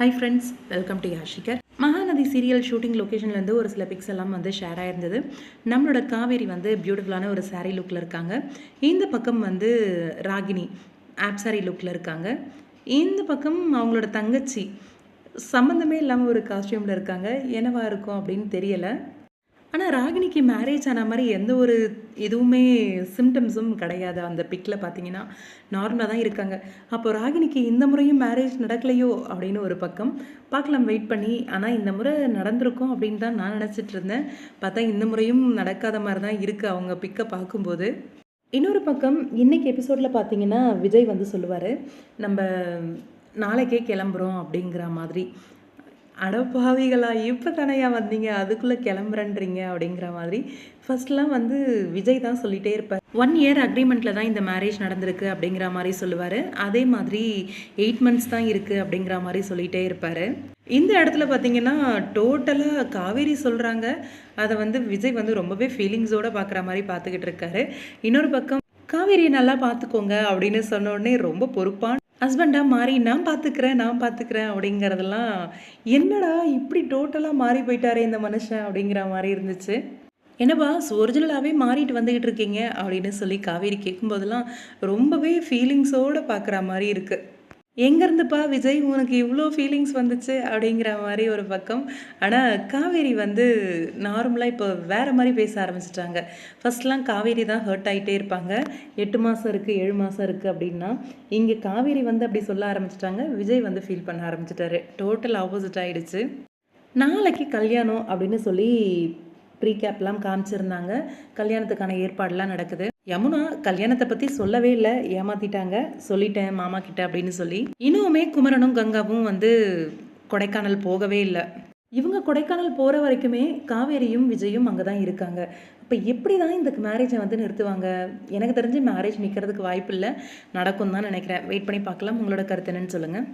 High friends welcome to யாஷிகர் Mahanadi serial shooting லொக்கேஷன்லேருந்து ஒரு சில பிக்ஸ் எல்லாம் வந்து ஷேர் ஆயிருந்தது. நம்மளோட காவேரி வந்து பியூட்டிஃபுல்லான ஒரு saree லுக்கில் இருக்காங்க. இந்த பக்கம் வந்து ராகினி ஆப் saree லுக்கில் இருக்காங்க. இந்த பக்கம் அவங்களோட தங்கச்சி சம்மந்தமே இல்லாமல் ஒரு காஸ்டியூமில் இருக்காங்க. என்னவா இருக்கும் அப்படின்னு தெரியலை. ஆனால் ராகினிக்கு மேரேஜ் ஆன மாதிரி எந்த ஒரு எதுவுமே சிம்டம்ஸும் கிடையாது. அந்த பிக்கில் பார்த்தீங்கன்னா நார்மலாக தான் இருக்காங்க. அப்போ ராகினிக்கு இந்த முறையும் மேரேஜ் நடக்கலையோ அப்படின்னு ஒரு பக்கம். பார்க்கலாம் வெயிட் பண்ணி. ஆனால் இந்த முறை நடந்திருக்கும் அப்படின்னு தான் நான் நினச்சிட்டு இருந்தேன். பார்த்தா இந்த முறையும் நடக்காத மாதிரி தான் இருக்குது அவங்க பிக்கை பார்க்கும்போது. இன்னொரு பக்கம் இன்னைக்கு எபிசோடில் பார்த்தீங்கன்னா விஜய் வந்து சொல்லுவார் நம்ம நாளைக்கே கிளம்புறோம் அப்படிங்கிற மாதிரி. அடப்பாவிகளா இப்போ தானையா வந்தீங்க? அதுக்குள்ளே கிளம்புறன்றீங்க அப்படிங்கிற மாதிரி. ஃபர்ஸ்ட்லாம் வந்து விஜய் தான் சொல்லிகிட்டே இருப்பார். ஒன் இயர் அக்ரிமெண்ட்டில் தான் இந்த மேரேஜ் நடந்திருக்கு அப்படிங்கிற மாதிரி சொல்லுவார். அதே மாதிரி எயிட் மந்த்ஸ் தான் இருக்குது அப்படிங்கிற மாதிரி சொல்லிகிட்டே இருப்பார். இந்த இடத்துல பார்த்தீங்கன்னா டோட்டலாக காவேரி சொல்கிறாங்க அதை வந்து விஜய் வந்து ரொம்பவே ஃபீலிங்ஸோடு பார்க்குற மாதிரி பார்த்துக்கிட்டு இருக்காரு. இன்னொரு பக்கம் காவேரியை நல்லா பார்த்துக்கோங்க அப்படின்னு சொன்னோடனே ரொம்ப பொறுப்பான ஹஸ்பண்டாக மாறி நான் பார்த்துக்கிறேன் நான் பார்த்துக்கிறேன் அப்படிங்கிறதெல்லாம் என்னடா இப்படி டோட்டலாக மாறி போயிட்டாரே இந்த மனுஷன் அப்படிங்கிற மாதிரி இருந்துச்சு. என்னப்பா ஒரிஜினலாகவே மாறிட்டு வந்துக்கிட்டு இருக்கீங்க அப்படின்னு சொல்லி காவேரி கேட்கும்போதெல்லாம் ரொம்பவே ஃபீலிங்ஸோடு பார்க்குற மாதிரி இருக்குது எங்கேருந்துப்பா விஜய் உனக்கு இவ்வளோ ஃபீலிங்ஸ் வந்துச்சு அப்படிங்கிற மாதிரி ஒரு பக்கம். ஆனால் காவேரி வந்து நார்மலாக இப்போ வேறு மாதிரி பேச ஆரம்பிச்சிட்டாங்க. ஃபர்ஸ்ட்லாம் காவேரி தான் ஹர்ட் ஆகிட்டே இருப்பாங்க. எட்டு மாதம் இருக்குது ஏழு மாதம் இருக்குது அப்படின்னா இங்கே காவேரி வந்து அப்படி சொல்ல ஆரம்பிச்சிட்டாங்க. விஜய் வந்து ஃபீல் பண்ண ஆரம்பிச்சிட்டாரு. டோட்டல் ஆப்போசிட் ஆகிடுச்சு நாளைக்கு கல்யாணம் அப்படின்னு சொல்லி ப்ரீ கேப்லாம் காமிச்சிருந்தாங்க. கல்யாணத்துக்கான ஏற்பாடெலாம் நடக்குது. யமுனா கல்யாணத்தை பற்றி சொல்லவே இல்லை. ஏமாத்திட்டாங்க. சொல்லிட்டேன் மாமா கிட்ட அப்படின்னு சொல்லி. இன்னுமே குமரனும் கங்காவும் வந்து கொடைக்கானல் போகவே இல்லை. இவங்க கொடைக்கானல் போகிற வரைக்குமே காவேரியும் விஜயும் அங்கே தான் இருக்காங்க. இப்போ எப்படி தான் இந்த மேரேஜை வந்து நிறுத்துவாங்க? எனக்கு தெரிஞ்சு மேரேஜ் நிற்கிறதுக்கு வாய்ப்பு இல்லை. நடக்கும் தான் நினைக்கிறேன். வெயிட் பண்ணி பார்க்கலாம். உங்களோட கருத்து என்னன்னு சொல்லுங்கள்